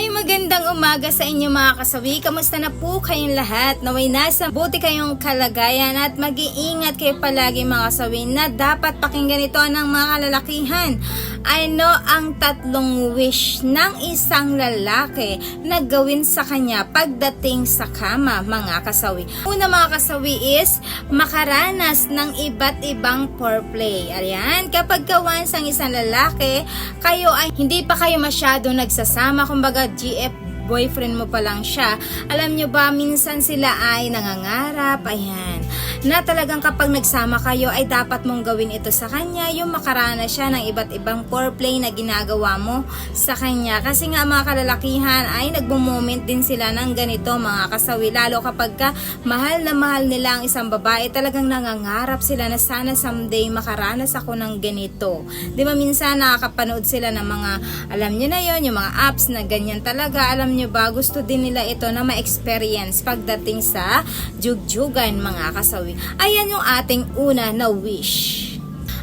Ay magandang umaga sa inyo mga kasawi. Kamusta na po kayong lahat? Naway nasa buti kayong kalagayan at mag-iingat kayo palagi mga kasawi na dapat pakinggan ito ng mga kalalakihan. Ano ang tatlong wish ng isang lalaki na gawin sa kanya pagdating sa kama mga kasawi? Una mga kasawi is makaranas ng iba't ibang foreplay. Ayan, kapag gawan sa isang lalaki, kayo ay hindi pa kayo masyado nagsasama, kumbaga di boyfriend mo pa lang siya, alam nyo ba, minsan sila ay nangangarap, ayan, na talagang kapag nagsama kayo ay dapat mong gawin ito sa kanya, yung makarana siya ng iba't ibang foreplay na ginagawa mo sa kanya. Kasi nga mga kalalakihan ay nagmo-moment din sila ng ganito mga kasawi, lalo kapag ka mahal na mahal nila ang isang babae, talagang nangangarap sila na sana someday makaranas ako ng ganito. Di ba minsan nakakapanood sila ng mga, alam nyo na yon yung mga apps na ganyan talaga, alam nyo ba, gusto din nila ito na ma-experience pagdating sa jugjugan mga kasawi. Ayan yung ating una na wish.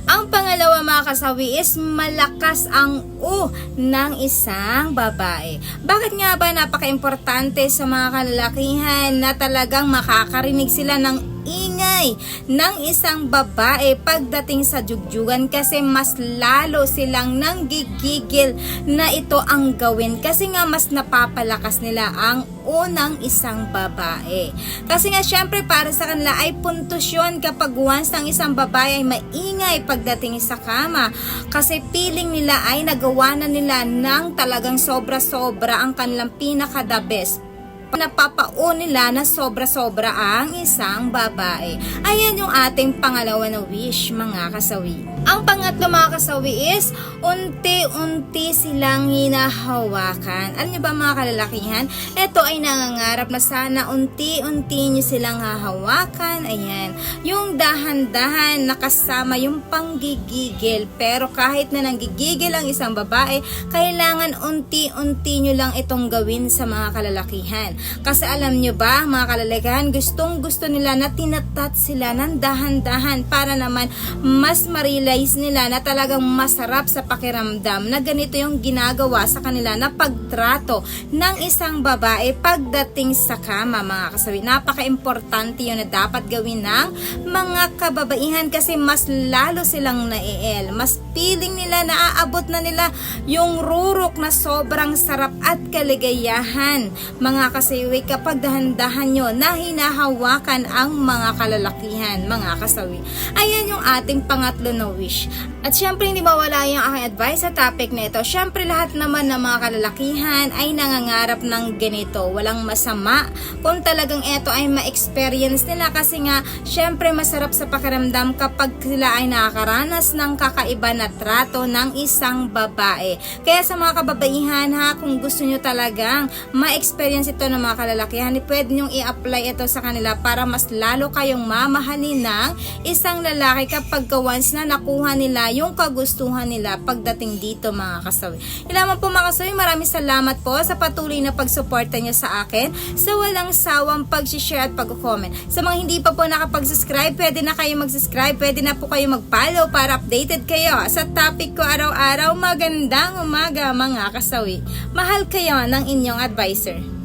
Ang pangalawa mga kasawi is malakas ang U ng isang babae. Bakit nga ba napaka-importante sa mga kalalakihan na talagang makakarinig sila ng ingay ng isang babae pagdating sa jugjugan kasi mas lalo silang nanggigigil na ito ang gawin kasi nga mas napapalakas nila ang unang isang babae. Kasi nga syempre para sa kanila ay puntos yun kapag once ng isang babae ay maingay pagdating sa kama kasi feeling nila ay nagawa na nila ng talagang sobra-sobra ang kanilang pinaka-the best napapao nila na sobra-sobra ang isang babae. Ayan yung ating pangalawa na wish, mga kasawi. Ang pangatlo mga kasawi is, unti-unti silang hinahawakan. Alam niyo ba mga kalalakihan? Ito ay nangangarap na sana unti-unti niyo silang hahawakan. Ayan. Yung dahan-dahan nakasama yung panggigigil. Pero kahit na nanggigigil ang isang babae, kailangan unti-unti nyo lang itong gawin sa mga kalalakihan. Kasi alam nyo ba, mga kalalakihan, gustong gusto nila na tinatat sila ng dahan-dahan para naman mas ma-realize nila na talagang masarap sa pakiramdam na ganito yung ginagawa sa kanila na pagtrato ng isang babae pagdating sa kama, mga kasawi. Napaka-importante yun na dapat gawin ng mga kababaihan kasi mas lalo silang naiel. Mas feeling nila na aabot na nila yung rurok na sobrang sarap at kaligayahan. Mga kasawi, kapag dahan-dahan nyo na hinahawakan ang mga kalalakihan, mga kasawi. Ayan yung ating pangatlo na wish. At syempre hindi mawala yung aking advice sa topic na ito. Syempre lahat naman ng mga kalalakihan ay nangangarap ng ganito. Walang masama kung talagang ito ay ma-experience nila kasi nga syempre masarap sa pakiramdam kapag sila ay nakakaranas ng kakaiba na trato ng isang babae. Kaya sa mga kababaihan ha, kung gusto nyo talagang ma-experience ito ng mga kalalakihan, pwede nyong i-apply ito sa kanila para mas lalo kayong mamahalin ng isang lalaki kapag once na nakuha nila yung kagustuhan nila pagdating dito mga kasawi. Ilaman po mga kasawi, maraming salamat po sa patuloy na pagsuporta niyo sa akin sa walang sawang pag-share at pag-comment. Sa mga hindi pa po nakapag-subscribe, pwede na kayo mag-subscribe, pwede na po kayo mag-follow para updated kayo sa topic ko araw-araw. Magandang umaga mga kasawi. Mahal kayo ng inyong advisor.